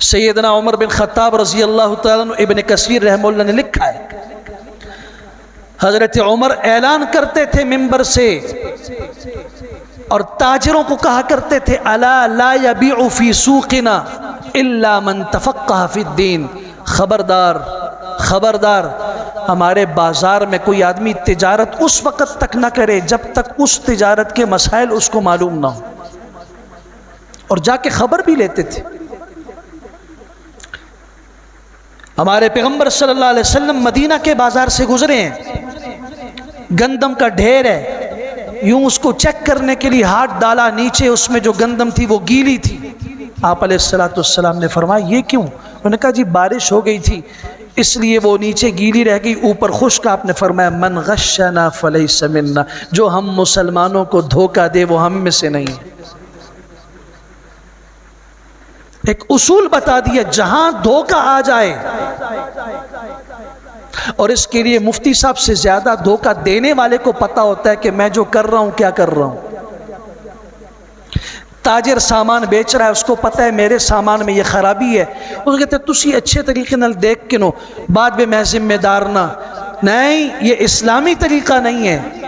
सैदना उमर बिन ख़त्ताब रज़ी अल्लाह इबन कसीर रहमुल्लाह ने लिखा है, हज़रत उमर ऐलान करते थे मिंबर से और ताजरों को कहा करते थे, अला ला यबीउ फ़ी सूकिना इल्ला मन तफक्का खबरदार खबरदार, हमारे बाज़ार में कोई आदमी तजारत उस वक़्त तक ना करे जब तक उस तजारत के मसाइल उसको मालूम ना हो। और जाके खबर भी लेते थे। हमारे पैगंबर सल्लल्लाहु अलैहि वसल्लम मदीना के बाज़ार से गुजरे हैं। गंदम का ढेर है। यूँ उसको चेक करने के लिए हाथ डाला, नीचे उसमें जो गंदम थी वो गीली थी। आप सलाम ने फरमाया, ये क्यों? उन्होंने कहा, जी, बारिश हो गई थी, इसलिए वो नीचे गीली रह गई, ऊपर खुश्क। आपने फरमाया, मन गशना फलई समिन्ना जो हम मुसलमानों को धोखा दे, वो हम में से नहीं है। एक उसूल बता दिया, जहाँ धोखा आ जाए। और इसके लिए मुफ्ती साहब से ज़्यादा धोखा देने वाले को पता होता है कि मैं जो कर रहा हूँ, क्या कर रहा हूँ। ताजर सामान बेच रहा है, उसको पता है मेरे सामान में ये खराबी है। वो कहते, तुसी अच्छे तरीके न देख के नो, बाद में मैं जिम्मेदार ना। नहीं, ये इस्लामी तरीका नहीं है।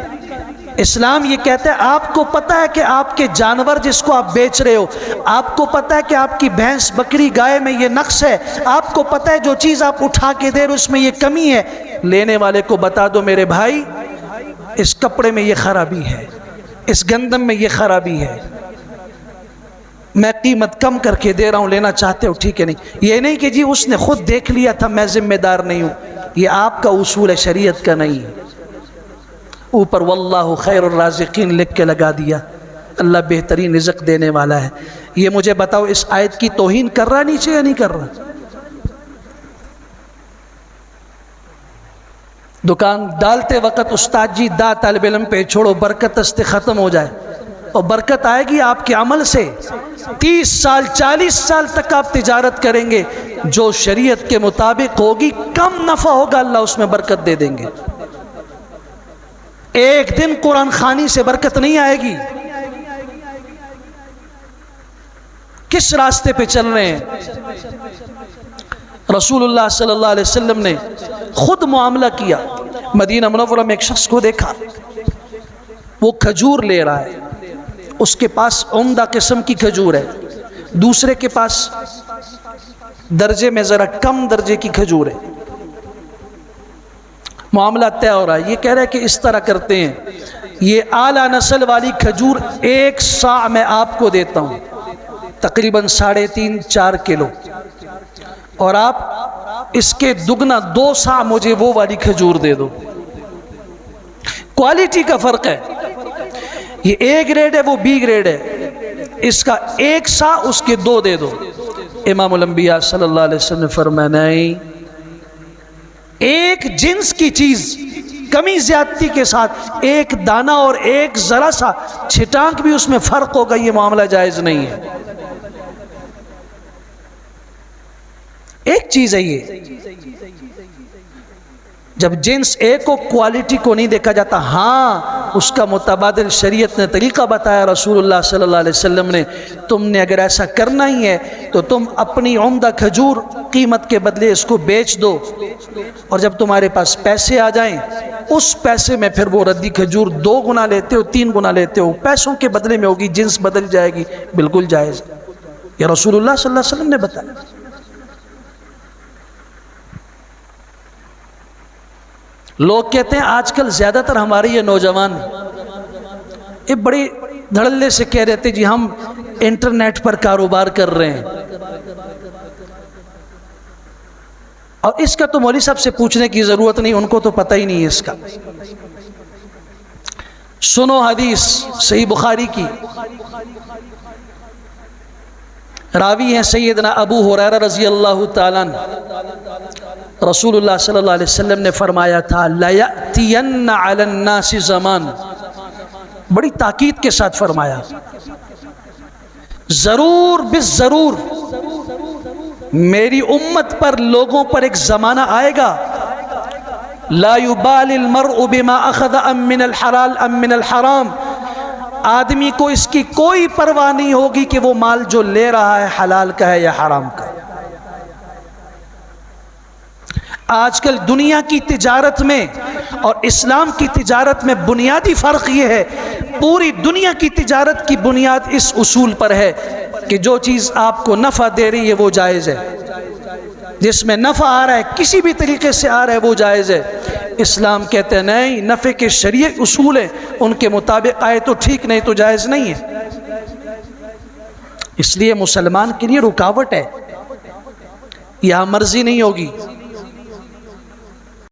इस्लाम ये कहता है, आपको पता है कि आपके जानवर जिसको आप बेच रहे हो, आपको पता है कि आपकी भैंस बकरी गाय में ये नक्श है, आपको पता है जो चीज़ आप उठा के दे रहे हो, उसमें ये कमी है। लेने वाले को बता दो, मेरे भाई, इस कपड़े में ये खराबी है, इस गंदम में ये खराबी है। मैं कीमत कम करके दे रहा हूँ, लेना चाहते हो, ठीक है नहीं? ये नहीं कि जी उसने खुद देख लिया था, मैं जिम्मेदार नहीं हूँ। ये आपका उसूल है, शरीयत का नहीं। है ऊपर वल्लाह खैर राजिकीन लिख के लगा दिया। अल्लाह बेहतरीन रिजक देने वाला है। ये मुझे बताओ, इस आयत की तोहिन कर रहा नीचे या नहीं कर रहा? दुकान डालते वक्त उस्ताद जी दा तालब इलम पे छोड़ो, बरकत अस्ते ख़त्म हो जाए। और बरकत आएगी आपके अमल से। तीस साल, चालीस साल तक आप तिजारत करेंगे। जो शरीयत के मुताबिक होगी, कम नफ़ा होगा, अल्लाह उसमें बरकत दे देंगे। एक दिन कुरान खानी से बरकत नहीं आएगी। किस रास्ते पे चल रहे हैं? रसूलुल्लाह सल्लल्लाहु अलैहि वसल्लम ने खुद मामला किया। मदीना मुनव्वरा में एक शख्स को देखा। वो खजूर ले रहा है। उसके पास उम्दा किस्म की खजूर है। दूसरे के पास दर्जे में ज़रा कम दर्जे की खजूर है। मामला तय हो रहा है। ये कह रहा है कि इस तरह करते हैं। ये आला नस्ल वाली खजूर एक सा मैं आपको देता हूँ। तकरीबन साढ़े तीन, चार किलो। और आप इसके दुगना दो सा मुझे वो वाली खजूर दे दो। क्वालिटी का फ़र्क है। ये ए ग्रेड है, वो बी ग्रेड है। इसका एक सा उसके दो दे दो। इमाम सल्लल्लाहु अलैहि वसल्लम ने फरमाया एक जिन्स की चीज़, कमी ज्यादती के साथ, एक दाना और एक जरा सा छिटांक भी उसमें फ़र्क होगा, ये मामला जायज़ नहीं है। एक चीज़ है ये जब जिन्स ए को क्वालिटी को नहीं देखा जाता हाँ उसका मुतबाद शरीयत ने तरीका बताया, रसूलुल्लाह सल्लल्लाहु अलैहि वसल्लम ने, तुमने अगर ऐसा करना ही है तो तुम अपनी उम्दा खजूर कीमत के बदले इसको बेच दो। और जब तुम्हारे पास पैसे आ जाएँ, उस पैसे में फिर वो रद्दी खजूर दो गुना लेते हो, तीन गुना लेते हो, पैसों के बदले में होगी, जिन्स बदल जाएगी, बिल्कुल जायज़। यह रसूलुल्लाह सल्लल्लाहु अलैहि वसल्लम ने बताया। लोग कहते हैं, आजकल ज़्यादातर हमारे ये नौजवान ये बड़ी धड़ल्ले से कह रहे थे जी, हम इंटरनेट पर कारोबार कर रहे हैं। और इसका तो मौली साहब से पूछने की ज़रूरत नहीं, उनको तो पता ही नहीं है इसका। सुनो हदीस, सही बुखारी की। रावी हैं सैदना अबू हुरैरा रज़ी अल्लाह तआला अलैहि वसल्लम ने फरमाया था लयातियन्नासी ज़मान। बड़ी ताकीद के साथ फरमाया, ज़रूर बिस ज़रूर, मेरी उम्मत पर लोगों पर एक ज़माना आएगा। लायुबालमरबिमा अखद अमिन हलाल अमिन हराम। आदमी को इसकी कोई परवाह नहीं होगी कि वो माल जो ले रहा है, हलाल का है या हराम का। आजकल दुनिया की तिजारत में और इस्लाम की तिजारत में बुनियादी फ़र्क ये है, पूरी दुनिया की तिजारत की बुनियाद इस उसूल पर है कि जो चीज़ आपको नफ़ा दे रही है, वो जायज़ है। जिसमें नफ़ा आ रहा है, किसी भी तरीके से आ रहा है, वो जायज़ है। इस्लाम कहते हैं, नहीं, नफ़े के शरीय उसूल हैं, उनके मुताबिक आए तो ठीक, नहीं तो जायज़ नहीं है। इसलिए मुसलमान के लिए रुकावट है। यह मर्ज़ी नहीं होगी।